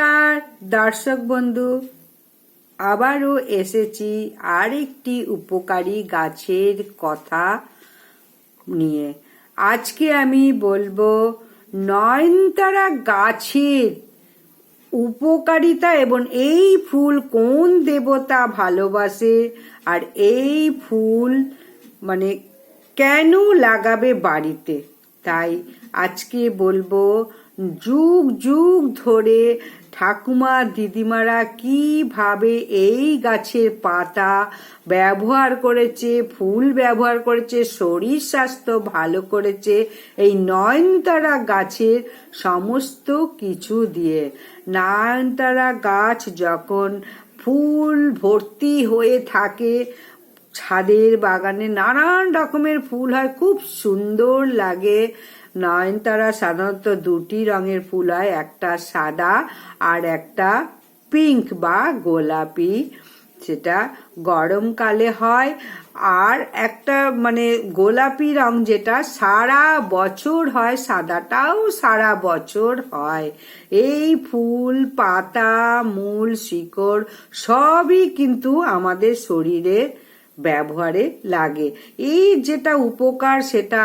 নমস্কার, দর্শক বন্ধু। আবারও এসেছি আরেকটি উপকারী গাছের কথা নিয়ে। আজকে আমি বলব নয়নতারা গাছের উপকারিতা এবং এই ফুল কোন দেবতা ভালোবাসে আর এই ফুল মানে কেন লাগাবে বাড়িতে। তাই আজকে বলব যুগ যুগ ধরে ঠাকুমা দিদিমারা কীভাবে এই গাছের পাতা ব্যবহার করেছে, ফুল ব্যবহার করেছে, শরীর স্বাস্থ্য ভালো করেছে, এই নয়নতারা গাছের সমস্ত কিছু দিয়ে। নয়নতারা গাছ যখন ফুল ভর্তি হয়ে থাকে ছাদের বাগানে নানান রকমের ফুল হয়, খুব সুন্দর লাগে। নয়নতারা সাধারণত দুটি রঙের ফুল হয়, একটা সাদা আর একটা পিঙ্ক বা গোলাপি। সেটা গরমকালে হয় আর একটা মানে গোলাপি রং যেটা সারা বছর হয়, সাদাটাও সারা বছর হয়। এই ফুল, পাতা, মূল, শিকড় সবই কিন্তু আমাদের শরীরে ব্যবহারে লাগে। এই যেটা উপকার, সেটা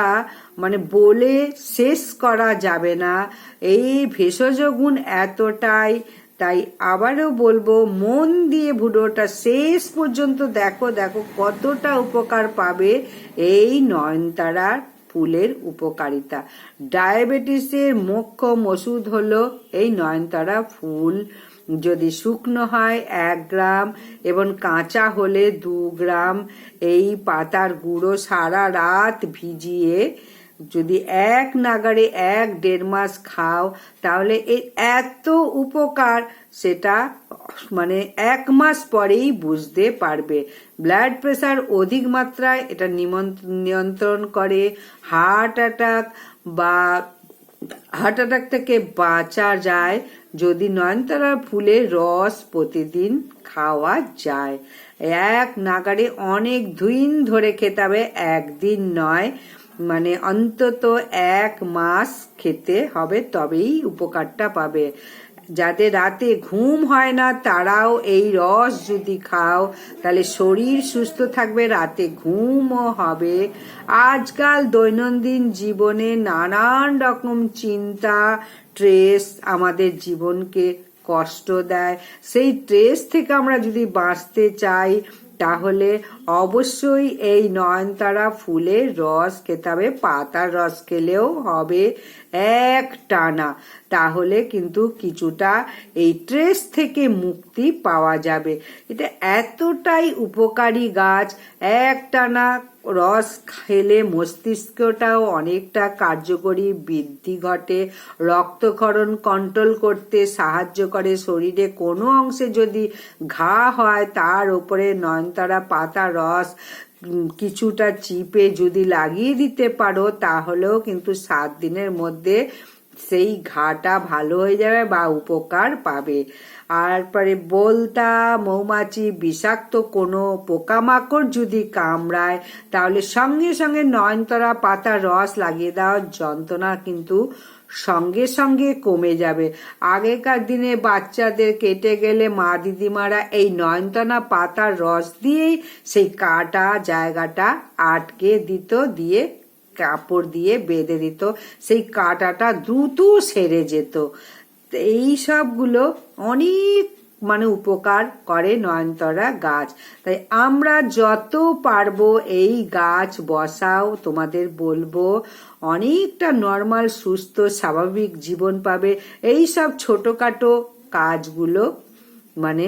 মানে বলে শেষ করা যাবে না। এই ভেষজ গুণ এতটাই, তাই আবারও বলব, মন দিয়ে ভিডিওটা শেষ পর্যন্ত দেখো দেখো কতটা উপকার পাবে এই নয়নতারার ফুলের উপকারিতা। ডায়াবেটিসের মুখ্য ওষুধ হলো এই নয়নতারা ফুল। যদি শুকনো হয়, এক গ্রাম, এবং কাঁচা হলে দু গ্রাম। এই পাতার গুঁড়ো সারা রাত ভিজিয়ে যদি এক নাগারে এক দেড় মাস খাও, তাহলে এই এত উপকার সেটা মানে এক মাস পরেই বুঝতে পারবে। ব্লাড প্রেশার অধিক মাত্রায় এটা নিয়ন্ত্রণ করে। হার্ট অ্যাটাক বা, হার্ট অ্যাটাক থেকে বাঁচা যায় যদি নয়নতারা ফুলের রস প্রতিদিন খাওয়া যায়, এক নাগারে অনেক দিন ধরে খেতে হবে, একদিন নয় মানে অন্তত এক মাস খেতে হবে, তবেই উপকারটা পাবে। যাদের রাতে ঘুম হয় না, তারাও এই রস যদি খাও, তাহলে শরীর সুস্থ থাকবে, রাতে ঘুমও হবে। আজকাল দৈনন্দিন জীবনে নানান রকম চিন্তা ট্রেস আমাদের জীবনকে কষ্ট দেয়। সেই ট্রেস থেকে আমরা যদি বাঁচতে চাই তাহলে অবশ্যই এই নয়নতারা ফুলের রস খেতে হবে পাতার রস খেলেও হবে এক টানা। তাহলে কিন্তু কিছুটা এই ট্রেস থেকে মুক্তি পাওয়া যাবে। এটা এতটাই উপকারী গাছ, এক টানা রস খেলে মস্তিষ্কটাও অনেকটা কার্যকরী, বৃদ্ধি ঘটে। রক্তক্ষরণ কন্ট্রোল করতে সাহায্য করে। শরীরে কোনো অংশে যদি ঘা হয়, তার উপরে নয়নতারা পাতা রস কিছুটা চিপে যদি লাগিয়ে দিতে পারো, তাহলেও কিন্তু সাত দিনের মধ্যে সেই ঘাটা ভালো হয়ে যাবে বা উপকার পাবে। আর পরে বলতা, মৌমাছি, বিষাক্ত কোনো পোকামাকড় যদি কামড়ায়, তাহলে সঙ্গে সঙ্গে নয়নতরা পাতা রস লাগিয়ে দেওয়ার যন্ত্রণা কিন্তু সঙ্গে সঙ্গে কমে যাবে। আগেকার দিনে বাচ্চাদের কেটে গেলে মা দিদিমারা এই নয়নতনা পাতার রস দিয়েই সেই কাটা জায়গাটা আটকে দিত, দিয়ে কাপড় দিয়ে বেঁধে দিত, সেই কাটাটা দ্রুত সেরে যেত। এই সবগুলো অনেক মানে উপকার করে নয়নতরা গাছ। তাই আমরা যত পারব এই গাছ বসাও, তোমাদের বলব, অনেকটা নর্মাল সুস্থ, স্বাভাবিক জীবন পাবে। এই সব ছোটখাটো কাজগুলো মানে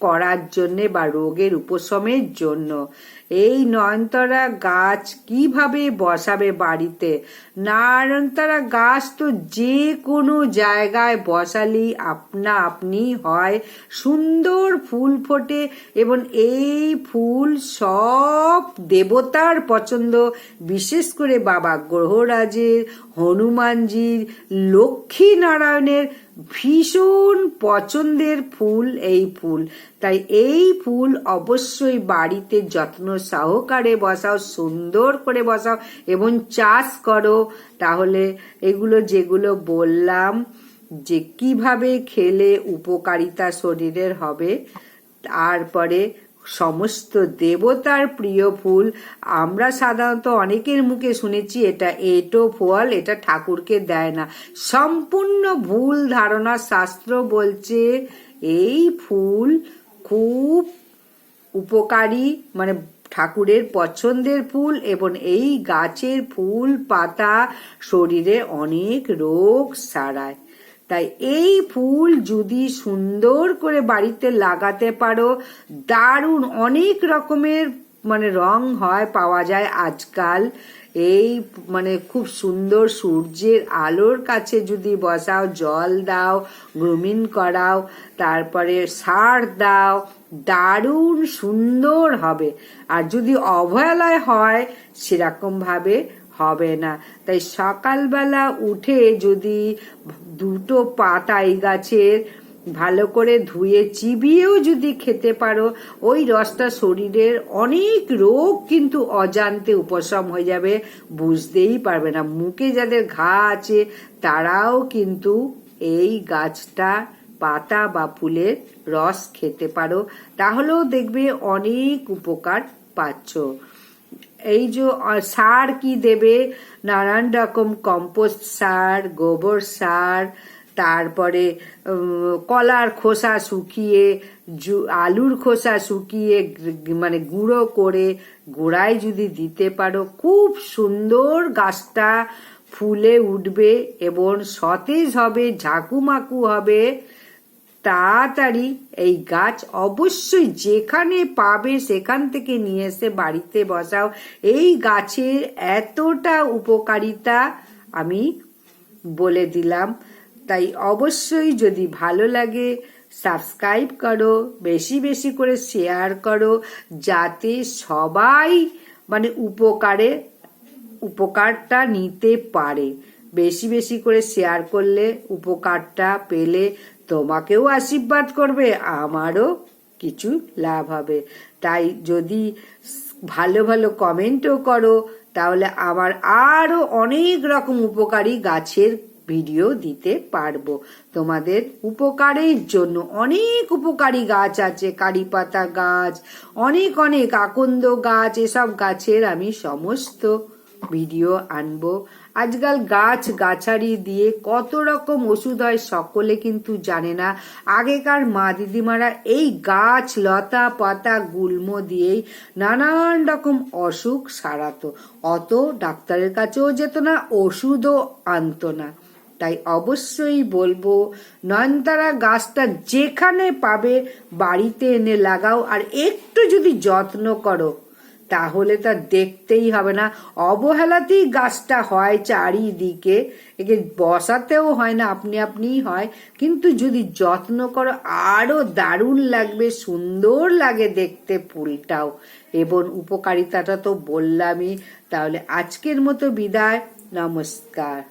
করার জন্যে বা রোগের উপশমের জন্য। এই নয়নতারা গাছ কীভাবে বসাবে বাড়িতে? নয়নতারা গাছ তো যে কোনো জায়গায় বসালি আপনা আপনি হয়। সুন্দর ফুল ফোটে এবং এই ফুল সব দেবতার পছন্দ। বিশেষ করে বাবা গ্রহরাজের, হনুমানজির লক্ষ্মী নারায়ণের ভীষণ পছন্দের ফুল এই ফুল। তাই এই ফুল অবশ্যই বাড়িতে যত্ন সহকারে বসাও, সুন্দর করে বসাও এবং চাষ করো। তাহলে এগুলো যেগুলো বললাম যে কীভাবে খেলে উপকারিতা শরীরের হবে, তারপরে সমস্ত দেবতার প্রিয় ফুল। আমরা সাধারণত অনেকের মুখে শুনেছি, এটা এটো ফল, এটা ঠাকুরকে দেয় না। সম্পূর্ণ ভুল ধারণা শাস্ত্র বলছে, এই ফুল খুব উপকারী মানে ঠাকুরের পছন্দের ফুল এবং এই গাছের ফুল পাতা শরীরে অনেক রোগ সারায়। তাই এই ফুল যদি সুন্দর করে বাড়িতে লাগাতে পারো, দারুণ অনেক রকমের মানে রং হয় পাওয়া যায় আজকাল। এই মানে খুব সুন্দর সূর্যের আলোর কাছে যদি বসাও, জল দাও গ্রুমিং করাও, তারপরে সার দাও, দারুণ সুন্দর হবে। আর যদি অবহেলায় হয় সেরকম ভাবে হবে না। তাই সকালবেলা উঠে যদি দুটো পাতা এই গাছের ভালো করে ধুয়ে চিবিয়েও যদি খেতে পারো, ওই রসটা শরীরের অনেক রোগ কিন্তু অজান্তে উপশম হয়ে যাবে, বুঝতেই পারবে না। মুখে যাদের ঘা আছে, তারাও কিন্তু এই গাছটা, পাতা বা ফুলের রস খেতে পারো। তাহলেও দেখবে অনেক উপকার পাচ্ছ। এই যে সার কি দেবে? নানান রকম কম্পোস্ট সার, গোবর সার, তারপরে কলার খোসা শুকিয়ে আলুর খোসা শুকিয়ে মানে গুঁড়ো করে, গোড়ায় যদি দিতে পারো, খুব সুন্দর গাছটা ফুলে উঠবে এবং সতেজ হবে, ঝাঁকুমাকু হবে। তাড়াতাড়ি এই গাছ অবশ্যই যেখানে পাবে সেখান থেকে নিয়ে এসে বাড়িতে বসাও। এই গাছের এতটা উপকারিতা আমি বলে দিলাম। তাই অবশ্যই যদি ভালো লাগে, সাবস্ক্রাইব করো, বেশি বেশি করে শেয়ার করো, যাতে সবাই মানে উপকারে, উপকারটা নিতে পারে। বেশি বেশি করে শেয়ার করলে, উপকারটা পেলে তোমাকেও আশীর্বাদ করবে, আমারও কিছু লাভ হবে। তাই যদি ভালো ভালো কমেন্টও করো, তাহলে আমার আরও অনেক রকম উপকারী গাছের ভিডিও দিতে পারব। তোমাদের উপকারের জন্য অনেক উপকারী গাছ আছে কারি পাতা গাছ, অনেক অনেক আকন্দ গাছ, এসব গাছের আমি সমস্ত ভিডিও আনব। আজকাল গাছ গাছারি দিয়ে কত রকম ওষুধ হয় সকলে কিন্তু জানে না। আগেকার মা দিদিমারা এই গাছ, লতা, পাতা, গুল্ম দিয়েই নানান রকম অসুখ সারাতো। অত ডাক্তারের কাছেও যেত না, ওষুধও আনতো না। তাই অবশ্যই বলব, নয়নতারা গাছটা যেখানে পাবে, বাড়িতে এনে লাগাও আর একটু যদি যত্ন করো তাহলে তা দেখতেই হবে না। অবহেলাতেই গাছটা হয় চারিদিকে। একে বসাতেও হয় না, আপনি আপনিই হয়। কিন্তু যদি যত্ন করো, আরও দারুণ লাগবে, সুন্দর লাগে দেখতে ফুলটাও। এবং উপকারিতাটা তো বললামই। তাহলে আজকের মতো বিদায়, নমস্কার।